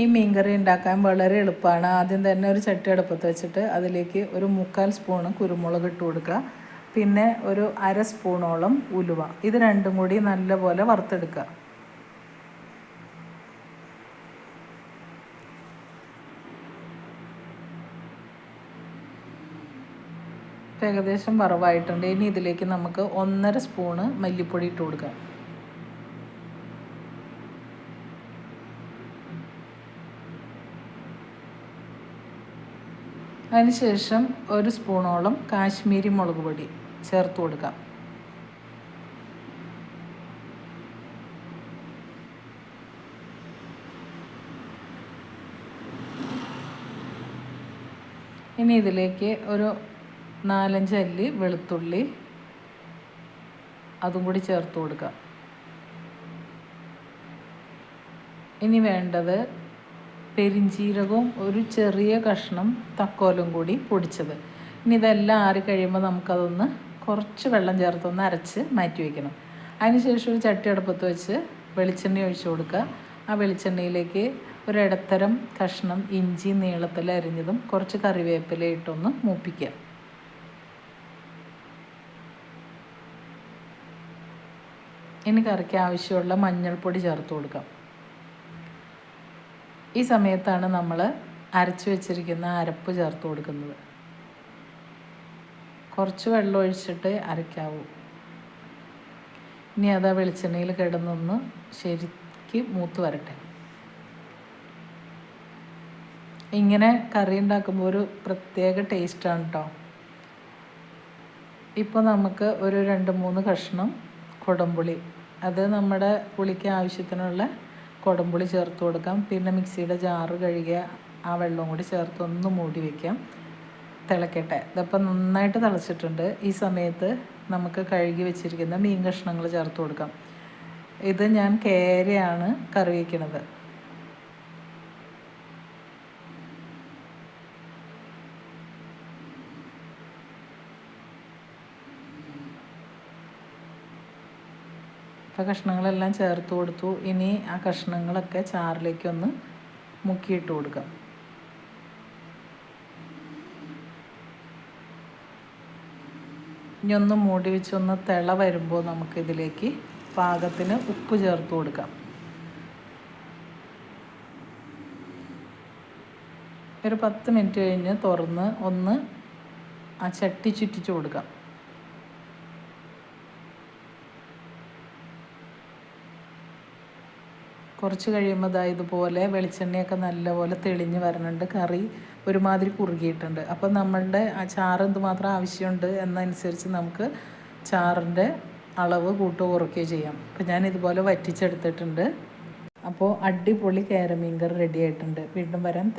ഈ മീൻകറി ഉണ്ടാക്കാൻ വളരെ എളുപ്പമാണ്. ആദ്യം തന്നെ ഒരു ചട്ടി അടുപ്പത്ത് വെച്ചിട്ട് അതിലേക്ക് ഒരു മുക്കാൽ സ്പൂണ് കുരുമുളക് ഇട്ട് കൊടുക്കുക. പിന്നെ ഒരു അര സ്പൂണോളം ഉലുവ. ഇത് രണ്ടും കൂടി നല്ലപോലെ വറുത്തെടുക്കുക. ഏകദേശം വറവായിട്ടുണ്ട്. ഇനി ഇതിലേക്ക് നമുക്ക് ഒന്നര സ്പൂണ് മല്ലിപ്പൊടി ഇട്ട് കൊടുക്കാം അതിനുശേഷം ഒരു സ്പൂണോളം കാശ്മീരി മുളക് പൊടി ചേർത്ത് കൊടുക്കാം. ഇനി ഇതിലേക്ക് ഒരു നാലഞ്ച് അല്ലി വെളുത്തുള്ളി അതും കൂടി ചേർത്ത് കൊടുക്കാം. ഇനി വേണ്ടത് പെരിഞ്ചീരകവും ഒരു ചെറിയ കഷ്ണം തക്കോലും കൂടി പൊടിച്ചത്. ഇനി ഇതെല്ലാം ആറി കഴിയുമ്പോൾ നമുക്കതൊന്ന് കുറച്ച് വെള്ളം ചേർത്തൊന്ന് അരച്ച് മാറ്റി വയ്ക്കണം അതിനുശേഷം ഒരു ചട്ടി അടുപ്പത്ത് വെച്ച് വെളിച്ചെണ്ണ ഒഴിച്ചു കൊടുക്കുക. ആ വെളിച്ചെണ്ണയിലേക്ക് ഒരിടത്തരം കഷ്ണം ഇഞ്ചി നീളത്തിൽ അരിഞ്ഞതും കുറച്ച് കറിവേപ്പില ഇട്ടൊന്ന് മൂപ്പിക്കുക. ഇനി കറിക്ക് ആവശ്യമുള്ള മഞ്ഞൾപ്പൊടി ചേർത്ത് കൊടുക്കാം. ഈ സമയത്താണ് നമ്മൾ അരച്ചു വെച്ചിരിക്കുന്ന അരപ്പ് ചേർത്ത് കൊടുക്കുന്നത്. കുറച്ച് വെള്ളം ഒഴിച്ചിട്ട് അരയ്ക്കാവൂ ഇനി അത് ആ വെളിച്ചെണ്ണയിൽ കിടന്നൊന്ന് ശരിക്ക് മൂത്ത് വരട്ടെ. ഇങ്ങനെ കറി ഉണ്ടാക്കുമ്പോൾ ഒരു പ്രത്യേക ടേസ്റ്റാണ് കേട്ടോ ഇപ്പോൾ നമുക്ക് ഒരു രണ്ട് മൂന്ന് കഷ്ണം കുടംപുളി. അത് നമ്മുടെ പുളിക്ക് ആവശ്യത്തിനുള്ള കുടംപുളി ചേർത്ത് കൊടുക്കാം. പിന്നെ മിക്സിയുടെ ജാറ് കഴുകിയ ആ വെള്ളവും കൂടി ചേർത്ത് ഒന്ന് മൂടി വയ്ക്കാം തിളക്കട്ടെ. ഇതിപ്പോൾ നന്നായിട്ട് തിളച്ചിട്ടുണ്ട്. ഈ സമയത്ത് നമുക്ക് കഴുകി വെച്ചിരിക്കുന്ന മീൻ കഷ്ണങ്ങൾ ചേർത്ത് കൊടുക്കാം. ഇത് ഞാൻ കേരയാണ് കറി വയ്ക്കുന്നത് അപ്പോൾ കഷ്ണങ്ങളെല്ലാം ചേർത്ത് കൊടുത്തു. ഇനി ആ കഷ്ണങ്ങളൊക്കെ ചാറിലേക്കൊന്ന് മുക്കിയിട്ട് കൊടുക്കാം. ഇനി ഒന്ന് മൂടി വെച്ചൊന്ന് തിള വരുമ്പോൾ നമുക്കിതിലേക്ക് പാകത്തിന് ഉപ്പ് ചേർത്ത് കൊടുക്കാം. ഒരു പത്ത് മിനിറ്റ് കഴിഞ്ഞ് തുറന്ന് ഒന്ന് ആ ചട്ടി ചുറ്റിച്ച് കൊടുക്കാം. കുറച്ച് കഴിയുമ്പോൾ ഇതാ ഇതുപോലെ വെളിച്ചെണ്ണയൊക്കെ നല്ലപോലെ തെളിഞ്ഞ് വരുന്നുണ്ട് കറി ഒരുമാതിരി കുറുകിയിട്ടുണ്ട്. അപ്പം നമ്മളുടെ ആ ചാറ് എന്തുമാത്രം ആവശ്യമുണ്ട് എന്നനുസരിച്ച് നമുക്ക് ചാറിന്റെ അളവ് കൂട്ടുകയോ കുറയ്ക്കുകയോ ചെയ്യാം. അപ്പം ഞാൻ ഇതുപോലെ വറ്റിച്ചെടുത്തിട്ടുണ്ട്. അപ്പോൾ അടിപൊളി കേരമീൻ കറി റെഡി ആയിട്ടുണ്ട്. വീണ്ടും വരാം.